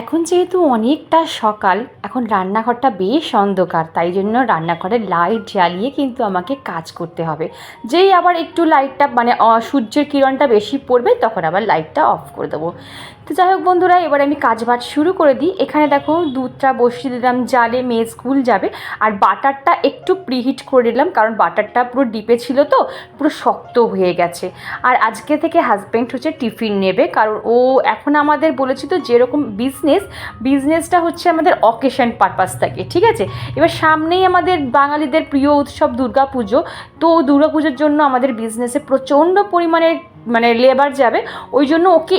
এখন যেহেতু অনেকটা সকাল, এখন রান্নাঘরটা বেশ অন্ধকার, তাই জন্য রান্নাঘরের লাইট জ্বালিয়ে কিন্তু আমাকে কাজ করতে হবে। যেই আবার একটু লাইটটা মানে সূর্যের কিরণটা বেশি পড়বে, তখন আবার লাইটটা অফ করে দেবো। তো যাই হোক বন্ধুরা, এবার আমি কাজ বাজ শুরু করে দিই। এখানে দেখো দুধটা বসিয়ে দিলাম, জালে মেয়ে স্কুল যাবে। আর বাটারটা একটু প্রিহিট করে দিলাম কারণ বাটারটা পুরো ডিপে ছিল তো, পুরো শক্ত হয়ে গেছে। আর আজকে থেকে হাজব্যান্ড হচ্ছে টিফিন নেবে, কারণ ও এখন আমাদের বলেছি তো যেরকম বিজনেস বিজনেসটা হচ্ছে আমাদের অকেশন পারপাস থাকে, ঠিক আছে? এবার সামনেই আমাদের বাঙালিদের প্রিয় উৎসব দুর্গা পুজো তো দুর্গা পুজোর জন্য আমাদের বিজনেসে প্রচণ্ড পরিমাণে মানে লেবার যাবে। ওই জন্য ওকে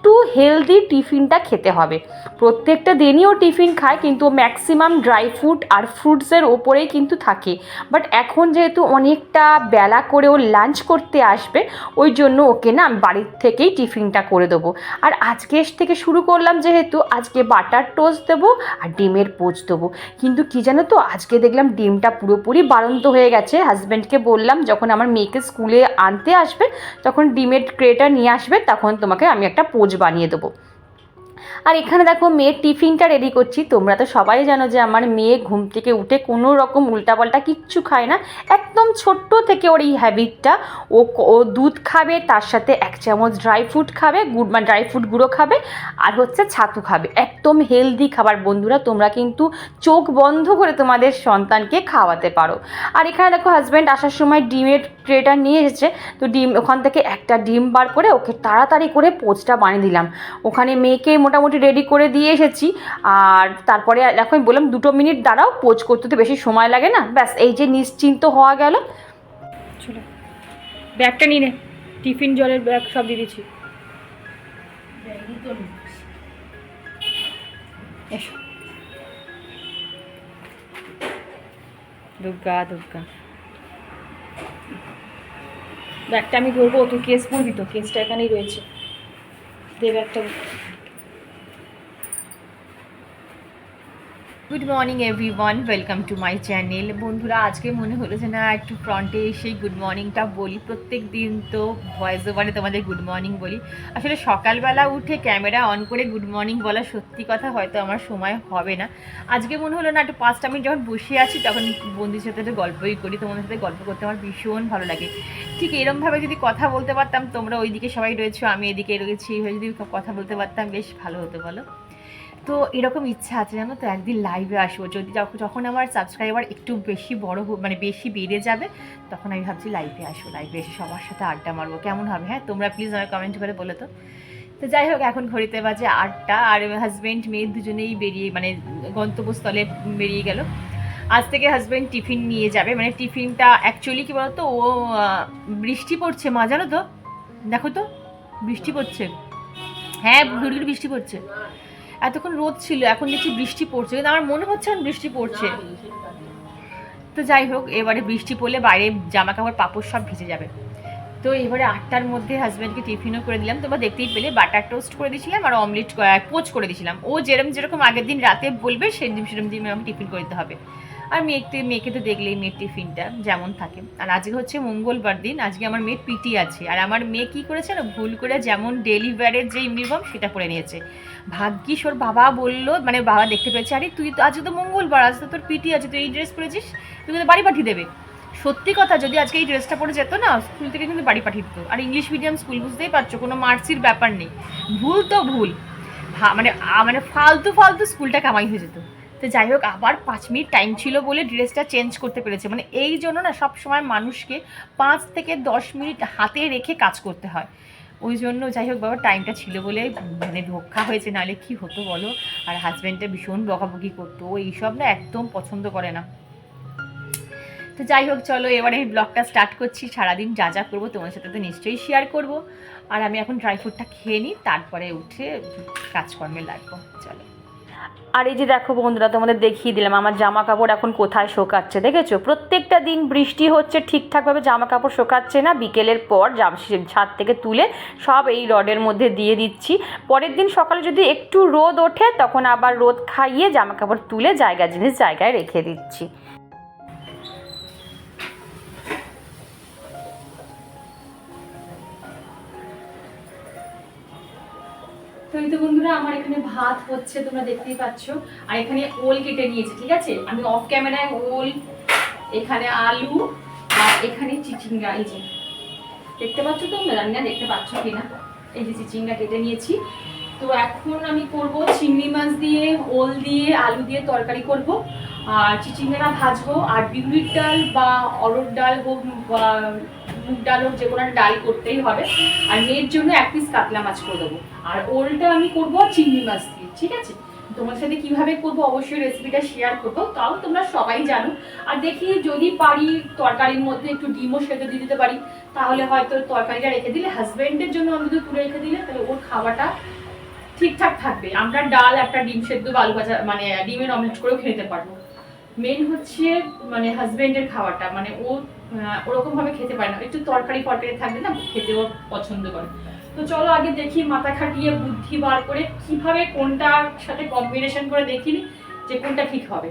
একটু হেলদি টিফিনটা খেতে হবে। প্রত্যেকটা দিনই ও টিফিন খায়, কিন্তু ম্যাক্সিমাম ড্রাই ফ্রুট আর ফ্রুটসের ওপরেই কিন্তু থাকে। বাট এখন যেহেতু অনেকটা বেলা করে ও লাঞ্চ করতে আসবে, ওই জন্য ওকে না বাড়ির থেকেই টিফিনটা করে দেবো। আর আজকে থেকে শুরু করলাম যেহেতু, আজকে বাটার টোস্ট দেবো আর ডিমের পোচ দেবো। কিন্তু কি জানো তো, আজকে দেখলাম ডিমটা পুরোপুরি বাড়ন্ত হয়ে গেছে। হাজব্যান্ডকে বললাম, যখন আমার মেয়েকে স্কুলে আনতে আসবে, তখন ডিমের ক্রেটা নিয়ে আসবে, তখন তোমাকে আমি একটা পোচ বানিয়ে দেবো। আর এখানে দেখো মেয়ের টিফিনটা রেডি করছি। তোমরা তো সবাই জানো যে আমার মেয়ে ঘুম থেকে উঠে কোনো রকম উল্টাপাল্টা কিচ্ছু খায় না। একদম ছোট্ট থেকে ওর এই হ্যাবিটটা ও ও দুধ খাবে, তার সাথে এক চামচ ড্রাই ফ্রুট খাবে, গুড় মানে ড্রাই ফ্রুট গুঁড়ো খাবে, আর হচ্ছে ছাতু খাবে। একদম হেলদি খাবার বন্ধুরা, তোমরা কিন্তু চোখ বন্ধ করে তোমাদের সন্তানকে খাওয়াতে পারো। আর এখানে দেখো হাজব্যান্ড আসার সময় ডিমের ট্রেটা নিয়ে এসেছে, তো ডিম, ওখান থেকে একটা ডিম বার করে ওকে তাড়াতাড়ি করে পোচটা বানিয়ে দিলাম। ওখানে মেয়েকে মোটামুটি রেডি করে দিয়ে এসেছি, আর তারপরে এখন বললাম দুটো মিনিট দাঁড়াও, পোচ করতে তো বেশি সময় লাগে না, ব্যাস, এই যে নিশ্চিন্ত হওয়া গেল। চলো, ব্যাগটা নিয়ে নে, টিফিন, জলের ব্যাগ সব দিয়ে দিচ্ছি। দুর্গা দুর্গা। ব্যাগটা আমি ধরবো তুই কেস পড়বি তো কেসটা এখানেই রয়েছে। দে ব্যাগটা good morning everyone welcome to my channel বন্ধুরা, আজকে মনে হলো যে না, একটু ফ্রন্টে এসেই গুড মর্নিংটা বলি। প্রত্যেক দিন তো ভয়েস ওভারে তোমাদের গুড মর্নিং বলি। আসলে সকালবেলা উঠে ক্যামেরা অন করে গুড মর্নিং বলা সত্যি কথা, হয়তো আমার সময় হবে না। আজকে মনে হলো না, একটু পাঁচটা মিনিট যখন বসে আছি, তখন বন্ধুর সাথে একটু গল্পই করি। তোমাদের সাথে গল্প করতে আমার ভীষণ ভালো লাগে। ঠিক এরমভাবে যদি কথা বলতে পারতাম, তোমরা ওইদিকে সবাই রয়েছো, আমি এদিকে রয়েছি। যদি কথা বলতে পারতাম, বেশ ভালো হতো, বলো। তো এরকম ইচ্ছা আছে জানো তো? একদিন লাইভে আসব। যদি যখন আমার সাবস্ক্রাইবার একটু বেশি বড় মানে বেশি বেড়ে যাবে, তখন আমি ভাবছি লাইভে আসব লাইভে এসে সবার সাথে আড্ডা মারবো। কেমন হবে হ্যাঁ? তোমরা প্লিজ আমার কমেন্ট করে বলো তো। তো যাই হোক, এখন ঘড়িতে বাজে আটটা, আর হাজব্যান্ড মেয়ে দুজনেই বেরিয়ে মানে গন্তব্যস্থলে বেরিয়ে গেল। আজ থেকে হাজব্যান্ড টিফিন নিয়ে যাবে। মানে টিফিনটা অ্যাকচুয়ালি কি বলতো? ও বৃষ্টি পড়ছে মা, জানো তো? দেখো তো, বৃষ্টি পড়ছে। হ্যাঁ ঘুরঘুরি বৃষ্টি পড়ছে। এতক্ষণ রোদ ছিল, এখন দেখছি বৃষ্টি পড়ছে। কিন্তু আমার মনে হচ্ছে এখন বৃষ্টি পড়ছে। তো যাই হোক, এবারে বৃষ্টি পড়লে বাইরে জামা কাপড় পাপড় সব ভিজে যাবে। তো এবারে আটটার মধ্যে হাজব্যান্ডকে টিফিনও করে দিলাম। তোমরা দেখতেই পেলে, বাটার টোস্ট করে দিয়েছিলাম আর অমলেট পোচ করে দিয়েছিলাম। ও যেরকম যেরকম আগের দিন রাতে বলবে সেরকম সেরকম দিন আমাকে টিফিন করে দিতে হবে। আর মেয়েকে মেয়েকে তো দেখলেই মেয়ের টিফিনটা যেমন থাকে। আর আজকে হচ্ছে মঙ্গলবার দিন, আজকে আমার মেয়ের পিটি আছে। আর আমার মেয়ে কী করেছে না, ভুল করে যেমন ডেলিভারের যে ইউনিফর্ম সেটা পরে নিয়েছে। ভাগ্যিস ওর বাবা বলল মানে বাবা দেখতে পেয়েছে, আরে, তুই তো আজকে তো মঙ্গলবার আজ তো তোর পিটি আছে, তুই এই ড্রেস পরেছিস, তুই কিন্তু বাড়ি পাঠিয়ে দেবে। সত্যি কথা, যদি আজকে এই ড্রেসটা পরে যেত না, স্কুল থেকে কিন্তু বাড়ি পাঠিয়ে দিত। আর ইংলিশ মিডিয়াম স্কুল, বুঝতেই পারছ, কোনো মার্কসির ব্যাপার নেই। ভুল তো ভুল। মানে মানে ফালতু ফালতু স্কুলটা কামাই হয়ে যেত। তো যাই হোক, আবার পাঁচ মিনিট টাইম ছিল বলে ড্রেসটা চেঞ্জ করতে পেরেছে। মানে এই জন্য না সব সময় মানুষকে পাঁচ থেকে দশ মিনিট হাতে রেখে কাজ করতে হয়। ওই জন্য যাই হোক, বাবা টাইমটা ছিল বলে মানে রক্ষা হয়েছে, নাহলে কি হতো বলো? আর হাজব্যান্ডটা ভীষণ বকাবকি করতো। এইসব না একদম পছন্দ করে না। তো যাই হোক, চলো এবারে আমি ব্লগটা স্টার্ট করছি। সারাদিন যা যা করব তোমার সাথে তো নিশ্চয়ই শেয়ার করব। আর আমি এখন ড্রাই ফ্রুটটা খেয়ে নিই, তারপরে উঠে কাজকর্মে লাগবো। চলো। আর এই যে দেখো বন্ধুরা, তোমাদের দেখিয়ে দিলাম, আমার জামা কাপড় এখন কোথায় শোকাচ্ছে, দেখেছ? প্রত্যেকটা দিন বৃষ্টি হচ্ছে, ঠিকঠাকভাবে জামা কাপড় শোকাচ্ছে না। বিকেলের পর জাম ছাদ থেকে তুলে সব এই রডের মধ্যে দিয়ে দিচ্ছি। পরের দিন সকালে যদি একটু রোদ ওঠে, তখন আবার রোদ খাইয়ে জামা কাপড় তুলে জায়গা জিনিস জায়গায় রেখে দিচ্ছি। তো বন্ধুরা, আমার এখানে ভাত হচ্ছে, তোমরা দেখতেই পাচ্ছ। আর এখানে ওল কেটে নিয়েছি, ঠিক আছে? আমি অফ ক্যামেরায় ওল, এখানে আলু, আর এখানে চিচিঙ্গা, এই যে। দেখতে পাচ্ছ তোমরা? জানি না, দেখতে পাচ্ছ কিনা? এই যে চিচিঙ্গা কেটে নিয়েছি। তো এখন আমি করব চিংড়ি মাছ দিয়ে, ওল দিয়ে, আলু দিয়ে তরকারি করব। আর চিচিঙ্গাটা ভাজবো, আর বিউলির ডাল বা অরড় ডাল হোক বা মুগ ডাল হোক, যে কোনো ডাল করতেই হবে। আর মেয়ের জন্য এক পিস কাতলা মাছ করে দেবো। আর ওলটা আমি করব চিংড়ি মাছ দিয়ে, ঠিক আছে? তোমার সাথে কীভাবে করব অবশ্যই রেসিপিটা শেয়ার করব, তাও তোমরা সবাই জানো। আর দেখি যদি পারি তরকারির মধ্যে একটু ডিমও সেদ্ধ দিয়ে দিতে পারি। তাহলে হয়তো তরকারিটা রেখে দিলে হাজব্যান্ডের জন্য অন্তত তুলে রেখে দিলে, তাহলে ওর খাওয়াটা ঠিকঠাক থাকবে। আমরা ডাল একটা ডিম সেদ্ধ বা আলু ভাজা মানে ডিমের অমলেট করেও খেতে পারব। মেন হচ্ছে মানে হাজবেন্ডের খাওয়াটা। মানে ও আহ, ওরকম ভাবে খেতে পারে না। একটু তরকারি ফরকারি থাকবে না খেতে ও পছন্দ করে। তো চলো আগে দেখি মাথা খাটিয়ে বুদ্ধি বার করে কীভাবে কোনটার সাথে কম্বিনেশন করে দেখিনি যে কোনটা ঠিক হবে।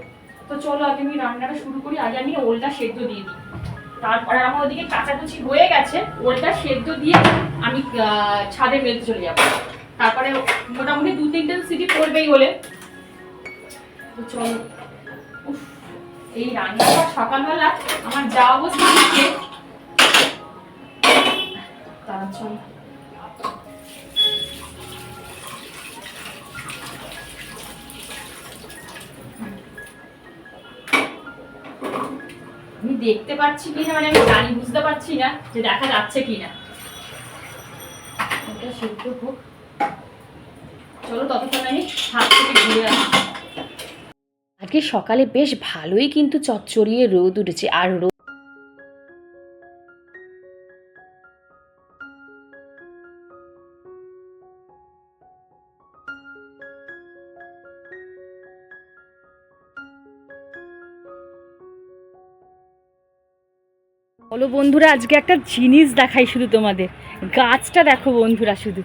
তো চলো আগে আমি রান্নাটা শুরু করি। আগে আমি ওলটা সেদ্ধ দিয়ে দিই। তারপরে আমার ওদিকে কাঁচাকুচি হয়ে গেছে। ওলটা সেদ্ধ দিয়ে আমি ছাদে মেলতে চলে যাব। তারপরে মোটামুটি দু তিনটে সিটি পড়বেই বলে। এই রান্নাটা সকালবেলা আমার যা অবস্থা হচ্ছে আমি দেখতে পাচ্ছি কিনা মানে আমি জানি, বুঝতে পারছি না যে দেখা যাচ্ছে কিনা। ওটা সেদ্ধ হোক। আজকে সকালে বেশ ভালোই কিন্তু চচ্চড়িয়ে রোদ উঠেছে, আর রোদ বলো বন্ধুরা, আজকে একটা জিনিস দেখাই শুধু তোমাদের। গাছটা দেখো বন্ধুরা শুধু।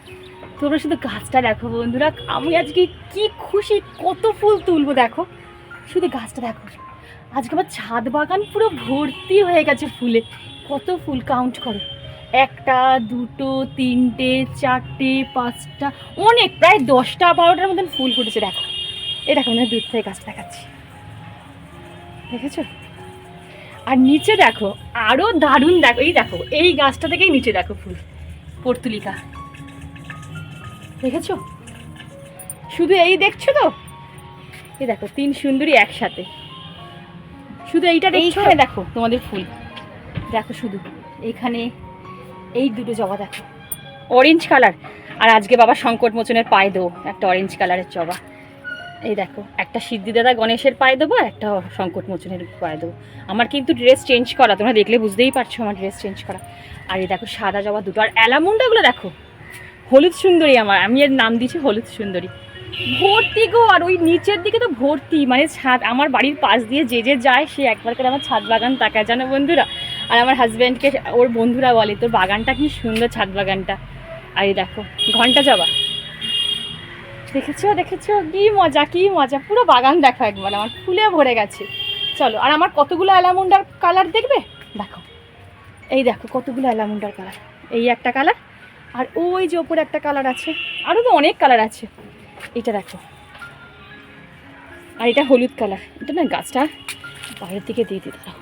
তোমরা শুধু গাছটা দেখো বন্ধুরা। আমি আজকে কি খুশি, কত ফুল তুলবো দেখো। শুধু গাছটা দেখো। আজকে আমার ছাদ বাগান পুরো ভর্তি হয়ে গেছে ফুলে। কত ফুল কাউন্ট করো। একটা, দুটো, তিনটে, চারটে, পাঁচটা, অনেক, প্রায় দশটা, বারোটার মতন ফুল ফুটেছে দেখো। এই দেখো না দূর থেকে গাছ দেখাচ্ছি। দেখেছ? আর নিচে দেখো আরও দারুণ দেখো। এই দেখো, এই গাছটা থেকেই নিচে দেখো ফুল। পর্তুলিকা। দেখেছ? শুধু এই দেখছ তো? এই দেখো তিন সুন্দরী একসাথে। শুধু এইটা দেখছ? এই দেখো। তোমাদের ফুল। দেখো শুধু। এইখানে এই দুটো জবা দেখো। অরেঞ্জ কালার আর আজকে বাবা সংকট মোচনের পায়ে দেবো। একটা অরেঞ্জ কালারের জবা। এই দেখো একটা সিদ্ধি দাদা গণেশের পায়ে দেবো আর একটা সংকট মোচনের পায়ে দেবো। আমার কিন্তু ড্রেস চেঞ্জ করা তোমরা দেখলে বুঝতেই পারছ আমার ড্রেস চেঞ্জ করা। আর এই দেখো সাদা জবা দুটো। আর অ্যালামুন্ডাগুলো দেখো। হলুদ সুন্দরী আমার, আমি এর নাম দিয়েছি হলুদ সুন্দরী। ভর্তি গো, আর ওই নিচের দিকে তো ভর্তি মানে ছাদ, আমার বাড়ির পাশ দিয়ে যে যে যায়, সে একবার করে আমার ছাদ বাগান তাকায়, জানো বন্ধুরা? আর আমার হাজব্যান্ডকে ওর বন্ধুরা বলে, তোর বাগানটা কি সুন্দর ছাদ বাগানটা। আর দেখো, ঘণ্টা জবা দেখেছ দেখেছ? কি মজা কি মজা, পুরো বাগান দেখো একবার, আমার ফুলে ভরে গেছে। চলো, আর আমার কতগুলো অ্যালামুন্ডার কালার দেখবে? দেখো, এই দেখো, কতগুলো অ্যালামুন্ডার কালার এই একটা কালার আর ওই যে ওপরে একটা কালার আছে আরও তো অনেক কালার আছে। এটা দেখো। আর এটা হলুদ কালার। এটা না গাছটা বাইরের দিকে দিয়ে দিতে দাও।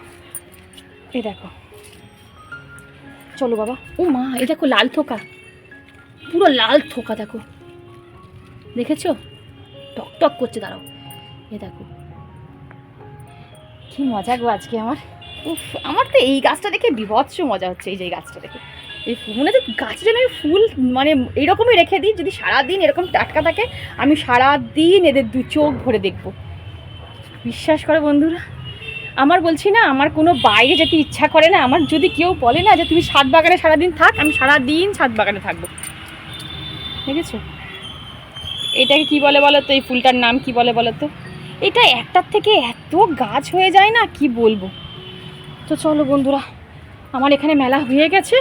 এই দেখো। চলো বাবা। ও মা, এই দেখো লাল থোকা। পুরো লাল থোকা, দেখো। দেখেছ? টক টক করছে, দাঁড়াও। এ দেখো। কি মজা গো আজকে আমার। উফ, আমার তো এই গাছটা দেখে বিভৎস মজা হচ্ছে, এই যে এই গাছটা দেখে। এই ফুল মনে হচ্ছে গাছে আমি ফুল মানে এইরকমই রেখে দিই, যদি সারাদিন এরকম টাটকা থাকে, আমি সারাদিন এদের দু চোখ ভরে দেখব। বিশ্বাস করে বন্ধুরা, আমার বলছি না, আমার কোনো বাইরে যেতে ইচ্ছা করে না, আমার যদি কেউ বলে না যে তুমি ছাদ বাগানে সারাদিন থাক, আমি সারাদিন ছাদ বাগানে থাকব। দেখেছ? এটাকে কি বলে বলো তো, এই ফুলটার নাম কি বলে বলো তো? এটা একটার থেকে এত গাছ হয়ে যায় না, কি বলব? তো চলো বন্ধুরা, আমার এখানে মেলা হয়ে গেছে।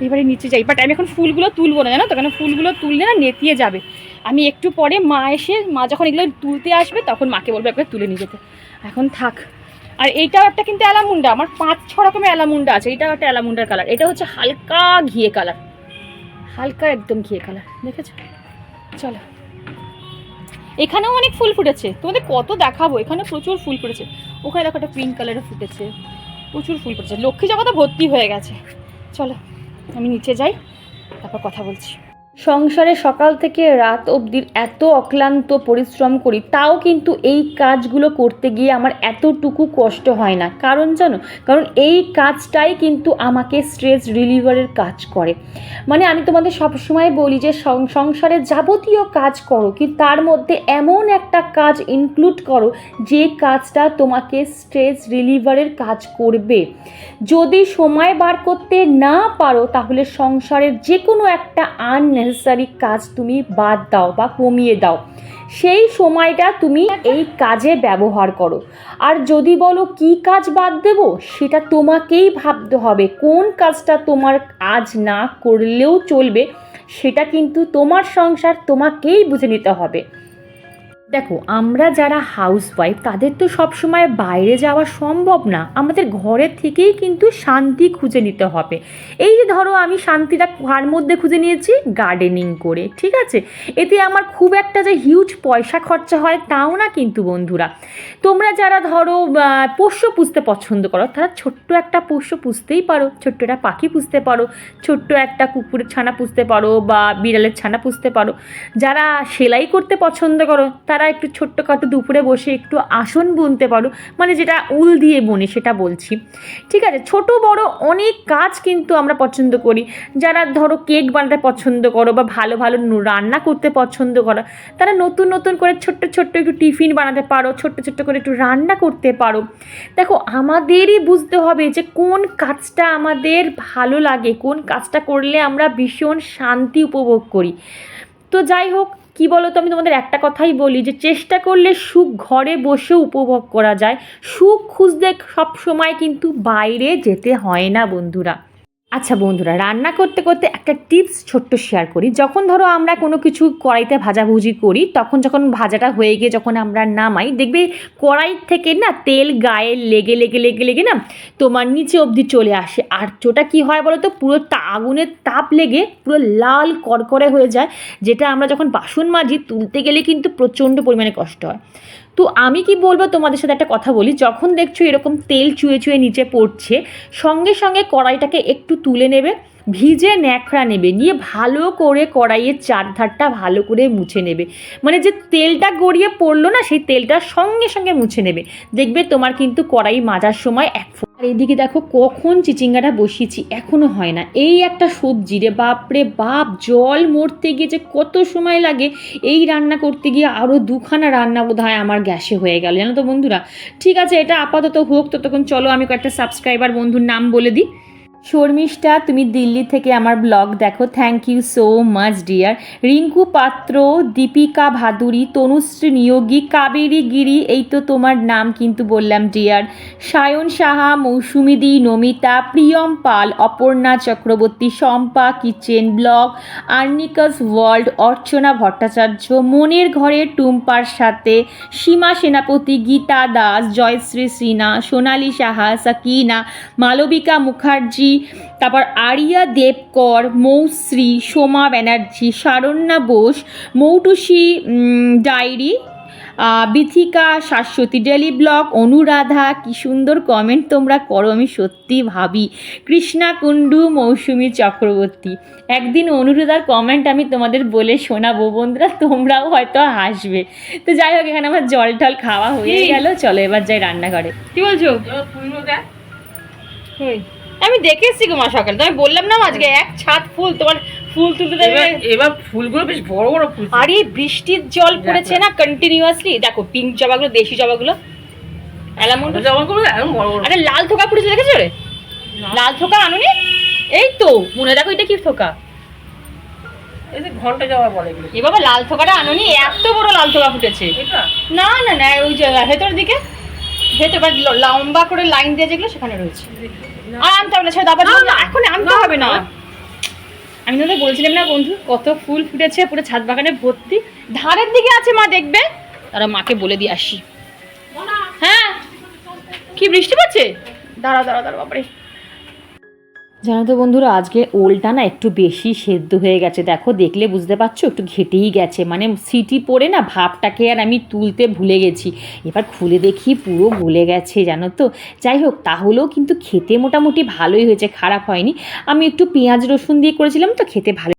এবারে নিচে যাই। বাট আমি এখন ফুলগুলো তুলবো না, জানো তো? কেন? ফুলগুলো তুললে না নেতিয়ে যাবে। আমি একটু পরে মা এসে, মা যখন এগুলো তুলতে আসবে, তখন মাকে বলব একবার তুলে নিয়ে যেতে। এখন থাক। আর এইটাও একটা কিন্তু অ্যালামুন্ডা। আমার পাঁচ, ছ রকমের অ্যালামুন্ডা আছে। এইটাও একটা অ্যালামুন্ডার কালার এটা হচ্ছে হালকা ঘিয়ে কালার হালকা একদম ঘিয়ে কালার দেখেছ? চলো। এখানেও অনেক ফুল ফুটেছে। তোমাদের কত দেখাবো? এখানে প্রচুর ফুল ফুটেছে। ওখানে দেখো একটা পিঙ্ক কালারও ফুটেছে। প্রচুর ফুল ফুটেছে। লক্ষ্মী জগা তো ভর্তি হয়ে গেছে। চলো। আমি নিচে যাই তারপর কথা বলছি। সংসারে সকাল থেকে রাত অবধি এত অক্লান্ত পরিশ্রম করি, তাও কিন্তু এই কাজগুলো করতে গিয়ে আমার এতটুকু কষ্ট হয় না। কারণ জানো? কারণ এই কাজটাই কিন্তু আমাকে স্ট্রেস রিলিভারের কাজ করে। মানে আমি তোমাদের সবসময় বলি যে, সং- সংসারের যাবতীয় কাজ করো কি তার মধ্যে এমন একটা কাজ ইনক্লুড করো, যে কাজটা তোমাকে স্ট্রেস রিলিভারের কাজ করবে। যদি সময় বার করতে না পারো, তাহলে সংসারের যে কোনো একটা আননেসেসারি কাজ তুমি বাদ দাও বা কমিয়ে দাও। সেই সময়টা তুমি এই কাজে ব্যবহার করো। আর যদি বলো কি কাজ বাদ দেব, সেটা তোমাকেই ভাবতে হবে। কোন কাজটা তোমার আজ না করলেও চলবে, সেটা কিন্তু তোমার সংসার তোমাকেই বুঝে নিতে হবে। দেখো, আমরা যারা হাউসওয়াইফ তাদের তো সবসময় বাইরে যাওয়া সম্ভব না। আমাদের ঘরের থেকেই কিন্তু শান্তি খুঁজে নিতে হবে। এই যে ধরো, আমি শান্তিটা কার মধ্যে খুঁজে নিয়েছি? গার্ডেনিং করে, ঠিক আছে? এতে আমার খুব একটা যে হিউজ পয়সা খরচা হয় তাও না কিন্তু বন্ধুরা। তোমরা যারা ধরো পোষ্য পুষতে পছন্দ করো তারা ছোট্ট একটা পোষ্য পুষতেই পারো, ছোট্ট একটা পাখি পুষতে পারো, ছোট্ট একটা কুকুরের ছানা পুষতে পারো বা বিড়ালের ছানা পুষতে পারো। যারা সেলাই করতে পছন্দ করো, তারা একটু ছোট্টখাটো দুপুরে বসে একটু আসন বুনতে পারো মানে যেটা উল দিয়ে বনে সেটা বলছি। ঠিক আছে, ছোট বড় অনেক কাজ কিন্তু আমরা পছন্দ করি। যারা ধরো কেক বানাতে পছন্দ করো বা ভালো ভালো রান্না করতে পছন্দ করো, তারা নতুন নতুন করে ছোট্ট ছোট্ট একটু টিফিন বানাতে পারো, ছোট্ট ছোট্ট করে একটু রান্না করতে পারো। দেখো, আমাদেরই বুঝতে হবে যে কোন কাজটা আমাদের ভালো লাগে, কোন কাজটা করলে আমরা ভীষণ শান্তি উপভোগ করি। তো যাই হোক কি বলো তো আমি তোমাদের একটা কথাই বলি যে, চেষ্টা করলে সুখ ঘরে বসে উপভোগ করা যায়। সুখ খুঁজতে সব সময় কিন্তু বাইরে যেতে হয় না, বন্ধুরা। আচ্ছা বন্ধুরা, রান্না করতে করতে একটা টিপস ছোট্ট শেয়ার করি। যখন ধরো আমরা কোনো কিছু কড়াইতে ভাজাভুজি করি, তখন যখন ভাজাটা হয়ে গিয়ে যখন আমরা নামাই, দেখবে কড়াই থেকে না তেল গায়ে লেগে লেগে লেগে লেগে না তোমার নিচে অবধি চলে আসে। আর চোটা কি হয় বলো তো পুরো তা, আগুনের তাপ লেগে পুরো লাল করকরে হয়ে যায়, যেটা আমরা যখন বাসন মাজি, তুলতে গেলে কিন্তু প্রচণ্ড পরিমাণে কষ্ট হয়। তো আমি কি বলব তোমাদের সাথে একটা কথা বলি, যখন দেখছ এরকম তেল চুয়ে চুয়ে নিচে পড়ছে, সঙ্গে সঙ্গে কড়াইটাকে একটু তুলে নেবে ভিজে ন্যাকড়া নেবে, নিয়ে ভালো করে কড়াইয়ের চারধারটা ভালো করে মুছে নেবে। মানে যে তেলটা গড়িয়ে পড়ল না, সেই তেলটা সঙ্গে সঙ্গে মুছে নেবে। দেখবে তোমার কিন্তু কড়াই মাজার সময় এক আর এদিকে দেখো কখন চিচিঙ্গাটা বসিয়েছি, এখনও হয় না। এই একটা সবজি, রে বাপরে বাপ, জল মরতে গিয়ে যে কত সময় লাগে, এই রান্না করতে গিয়ে আরও দুখানা রান্না বোধ হয় আমার গ্যাসে হয়ে গেল। জানো তো বন্ধুরা? ঠিক আছে, এটা আপাতত হোক, ততক্ষণ চলো, আমি কয়েকটা সাবস্ক্রাইবার বন্ধুর নাম বলে দিই। শর্মিষ্ঠা, তুমি দিল্লি থেকে আমার ব্লগ দেখো। Thank you so much dear Rinku Patra, Deepika Bhaduri, Tanushree Niyogi, Kaveri গিরি, এই তো তোমার নাম কিন্তু বললাম dear Sayan Saha মৌসুমিদি Namita, Priyam Pal, Aparna Chakraborty, Shampa kitchen blog, Arnika's world, Archana Bhattacharya, মনের ঘরে টুম্পার সাথে, সীমা সেনাপতি, গীতা দাস, জয়শ্রী সিনহা, সোনালী সাহা, সাকিনা, মালবিকা মুখার্জি তারপর Aria Debkar Moushri Soma Banerjee Saranya Bose Moutushi diary Bithika Shashwati daily blog Anuradha কি সুন্দর কমেন্ট তোমরা করো আমি সত্যি ভাবি। কৃষ্ণা কুণ্ডু মৌসুমী চক্রবর্তী। একদিন অনুরাধার কমেন্ট আমি তোমাদের বলে শোনাবো বন্ধুরা তোমরাও হয়তো হাসবে। তো যাই হোক এখানে আমার জল টল খাওয়া হয়ে? গেল চলো এবার যাই রান্নাঘরে। কি বলছো? আমি দেখে এসছি গো মা সকালে। আমি বললাম না আজকে এক ছাদ ফুল তোমার ফুল তুলতে দেবে। এবার ফুলগুলো বেশ বড় বড় ফুল আরে বৃষ্টির জল পড়েছে না কন্টিনিউয়াসলি দেখো পিঙ্ক জবাগুলো দেশি জবাগুলো। অ্যালামন্ড বড় বড় আরে লাল থোকা পড়েছে দেখেছ রে? লাল থোকা আনুনি? এই তো মনে দেখো এটা কি থোকা। এই ঘণ্টা জমা বলে এ বাবা লাল থোকাটা আনুনি এত বড় লাল থোকা ফুটেছে। না না না ওই যে ভেতর দিকে। ভেতর লম্বা করে লাইন দিয়ে যেগুলো সেখানে রয়েছে। আর আনতে হবে না আবার এখন আনতে হবে না। আমি তোমাদের বলছিলাম না বন্ধু কত ফুল ফুটেছে পুরো ছাদ বাগানে ভর্তি। ধারের দিকে আছে মা দেখবে। তারা মাকে বলে দিয়ে আসি। হ্যাঁ? কি বৃষ্টি পড়ছে? দাঁড়া দাঁড়া দাঁড়া বাবারে জানো তো বন্ধুরা, আজকে ওলটা না একটু বেশি সেদ্ধ হয়ে গেছে। দেখো, দেখলে বুঝতে পারছ, একটু ঘেটেই গেছে। মানে সিটি পড়ে না ভাবটাকে আর আমি তুলতে ভুলে গেছি। এবার খুলে দেখি, পুরো গলে গেছে জানো তো। যাই হোক, তাহলেও কিন্তু খেতে মোটামুটি ভালোই হয়েছে, খারাপ হয়নি। আমি একটু পেঁয়াজ রসুন দিয়ে করেছিলাম, তো খেতে ভালো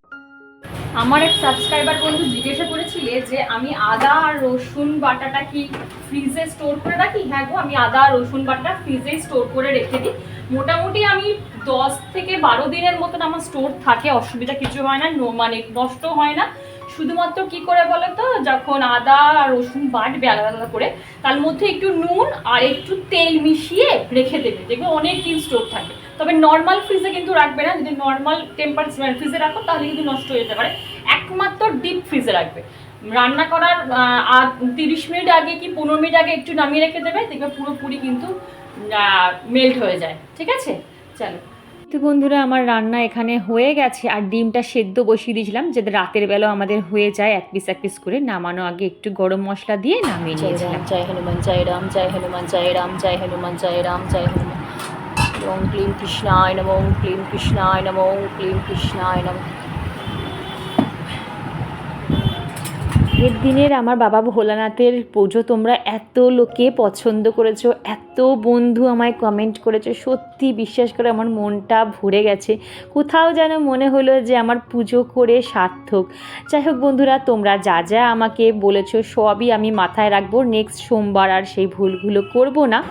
আমার এক সাবস্ক্রাইবার বন্ধু জিজ্ঞাসা করেছিলে যে, আমি আদা আর রসুন বাটাটা কি ফ্রিজে স্টোর করে রাখি? হ্যাঁ গো, আমি আদা আর রসুন বাটা ফ্রিজে স্টোর করে রেখে দিই। মোটামুটি আমি দশ থেকে বারো দিনের মতন আমার স্টোর থাকে, অসুবিধা কিছু হয় না মানে নষ্ট হয় না। শুধুমাত্র কি করে বলো তো? যখন আদা আর রসুন বাটবে আলাদা আলাদা করে, তার মধ্যে একটু নুন আর একটু তেল মিশিয়ে রেখে দেবে। দেখবে অনেক দিন স্টোর থাকবে তবে নর্মাল ফ্রিজে কিন্তু রাখবে না। যদি নর্মাল টেম্পারেচার ফ্রিজে রাখো, তাহলে কিন্তু নষ্ট হয়ে যেতে পারে। একমাত্র ডিপ ফ্রিজে রাখবে। রান্না করার তিরিশ মিনিট আগে কি পনেরো মিনিট আগে একটু নামিয়ে রেখে দেবে? দেখবে পুরোপুরি কিন্তু মেল্ট হয়ে যায়। ঠিক আছে? চলো। তো বন্ধুরা আমার রান্না এখানে হয়ে গেছে। আর ডিমটা সেদ্ধ বসিয়ে দিয়েছিলাম যাতে রাতের বেলা আমাদের হয়ে যায় এক পিস এক পিস করে। নামানো আগে একটু গরম মশলা দিয়ে নামিয়ে নিয়েছিলাম। জয় হনুমান জয় রাম জয় হনুমান জয় রাম জয় হনুমান জয় রাম জয় হনুমান। ওম ক্লিম কৃষ্ণায় নম ওম ক্লিম কৃষ্ণায় নম ওম ক্লিম কৃষ্ণায় নম। আগের দিনের আমার বাবা ভোলানাথের পুজো তোমরা এত লোকে পছন্দ করেছ, এত বন্ধু আমায় কমেন্ট করেছ, সত্যি বিশ্বাস করে আমার মনটা ভরে গেছে। কোথাও যেন মনে হলো যে আমার পুজো করে সার্থক। যাই হোক বন্ধুরা, তোমরা যা যা আমাকে বলেছ সবই আমি মাথায় রাখব নেক্সট সোমবার আর সেই ভুলগুলো করব না।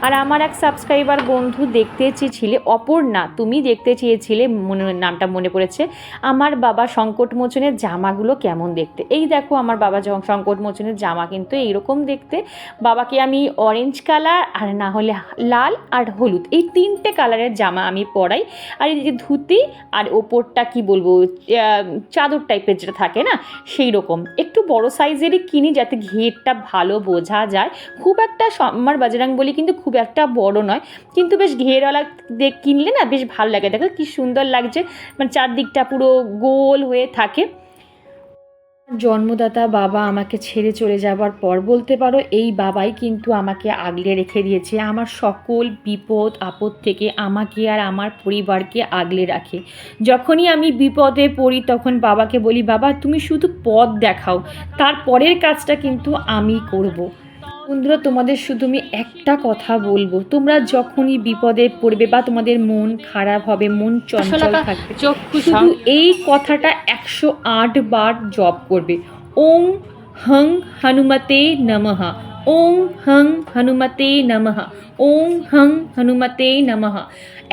আর আমার এক সাবস্ক্রাইবার বন্ধু দেখতে চেয়েছিলে, অপর্ণা, তুমি দেখতে চেয়েছিলে, মনে, নামটা মনে পড়েছে, আমার বাবা সংকটমোচনের জামাগুলো কেমন দেখতে? এই দেখো আমার বাবা জ- সংকটমোচনের জামা কিন্তু, এইরকম দেখতে। বাবাকে আমি অরেঞ্জ কালার আর না হলে লাল আর হলুদ, এই তিনটে কালারের জামা আমি পরাই। আর এই যে ধুতি আর ওপরটা কি বলব চাদর টাইপের যেটা থাকে না সেই রকম একটু বড় সাইজেরই কিনি যাতে ঘেরটা ভালো বোঝা যায়। খুব একটা আমার বাজরাং বলি কিন্তু খুব একটা বড় নয়। কিন্তু বেশ ঘেরওয়ালা কিনলে না বেশ ভালো লাগে। দেখো কি সুন্দর লাগছে। মানে চারদিকটা পুরো গোল হয়ে থাকে। জন্মদাতা বাবা আমাকে ছেড়ে চলে যাবার পর বলতে পারো, এই বাবাই কিন্তু আমাকে আগলে রেখে দিয়েছে। আমার সকল বিপদ, আপদ থেকে আমাকে আর আমার পরিবারকে আগলে রাখে। যখনই আমি বিপদে পড়ি, তখন বাবাকে বলি, বাবা, তুমি শুধু পথ দেখাও। তারপরের কাজটা কিন্তু আমি করব। বন্ধুরা তোমাদের শুধু আমি একটা কথা বলব। তোমরা যখনই বিপদে পড়বে বা তোমাদের মন খারাপ হবে মন চঞ্চল থাকবে শুধু এই কথাটা একশো আট বার জপ করবে। ওং হং হনুমতে নমঃ ওং হং হনুমতে নমঃ ওং হং হনুমতে নমঃ।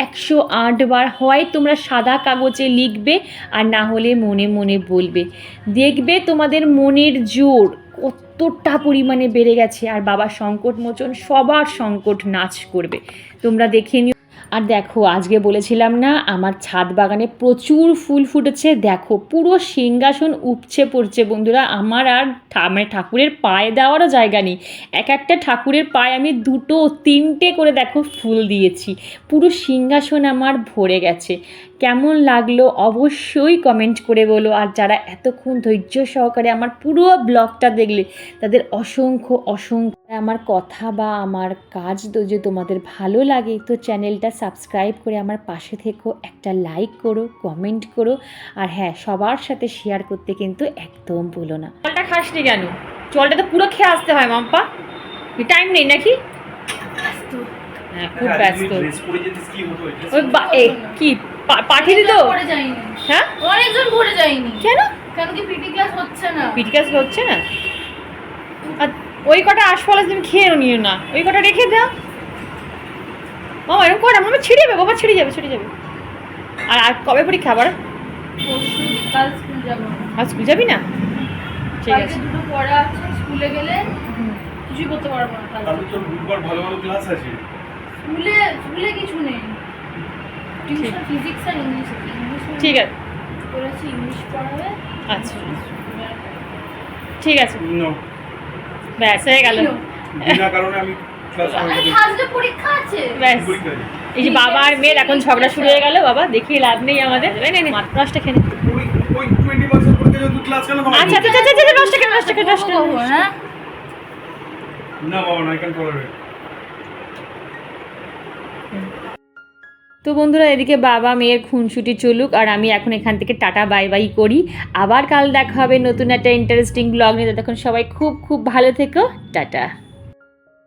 একশো আট বার হয় তোমরা সাদা কাগজে লিখবে আর না হলে মনে মনে বলবে। দেখবে তোমাদের মনের জোর কতটা পরিমাণে বেড়ে গেছে আর বাবা সংকট মোচন সবার সংকট নাচ করবে। তোমরা দেখে নিও। আর দেখো, আজকে বলেছিলাম না, আমার ছাদ বাগানে প্রচুর ফুল ফুটেছে। দেখো, পুরো সিংহাসন উপচে পড়ছে বন্ধুরা। আমার আর মানে ঠাকুরের পায়ে দেওয়ারও জায়গা নেই। এক একটা ঠাকুরের পায়ে আমি দুটো, তিনটে করে দেখো ফুল দিয়েছি। পুরো সিংহাসন আমার ভরে গেছে। কেমন লাগল অবশ্যই কমেন্ট করে বলো। আর যারা এতক্ষণ ধৈর্য সহকারে আমার পুরো ব্লগটা দেখলে তাদের অসংখ্য অসংখ্য আমার কথা বা আমার কাজ তো যে তোমাদের ভালো লাগে তো চ্যানেলটা সাবস্ক্রাইব করে আমার পাশে থেকো একটা লাইক করো কমেন্ট করো। আর হ্যাঁ সবার সাথে শেয়ার করতে কিন্তু একদম ভুলো না। জলটা খাসনি কেন? জলটা তো পুরো খেয়ে আসতে হয় মাম্পা। টাইম নেই নাকি? হ্যাঁ খুব ব্যস্ত। ওই বা- এ, কি পাঠিয়ে দিত পড়ে যায়নি। হ্যাঁ? অনেকজন পড়ে যায়নি। কেন? কেন কি পিটি ক্লাস হচ্ছে না? পিটিকাস হচ্ছে না? আর ওই কটা আশফল তুমি খেয়ে নিও না। ওই কটা রেখে দাও। মামা এরকম কর আমার ছিঁড়ে যাবে বাবা ছিঁড়ে যাবে ছিঁড়ে যাবে। আর আর কবে পরীক্ষা আবার? কাল স্কুল যাব। আর স্কুল যাবি না? ঠিক আছে। দুটো পড়া আছে স্কুলে গেলে কিছুই করতে পারব না তাহলে তো বুধবার ভালো ভালো ক্লাস আছে। স্কুলে স্কুলে কিছু নেই। টিউশন ফিজিক্স আর ইংলিশ ইংলিশ ঠিক আছে ইংলিশ পড়াবে আচ্ছা ঠিক আছে ব্যাস হয়ে গেল বিনা কারণে আমি এই যে বাবা আর মেয়ের এখন ঝগড়া শুরু হয়ে গেল বাবা দেখিয়ে লাভ নেই আমাদের মাত্র দশটা খেয়ে আচ্ছা আচ্ছা আচ্ছা আচ্ছা দশটা খেয়ে দশটা খেয়ে দশটা হ্যাঁ না বাবা আই তো বন্ধুরা, এদিকে বাবা, মেয়ের খুনসুটি চলুক আর আমি এখন এখান থেকে টাটা, বাই বাই করি। আবার কাল দেখা হবে নতুন একটা ইন্টারেস্টিং ব্লগ নিয়ে। তখন সবাই খুব খুব ভালো থেকো। টাটা।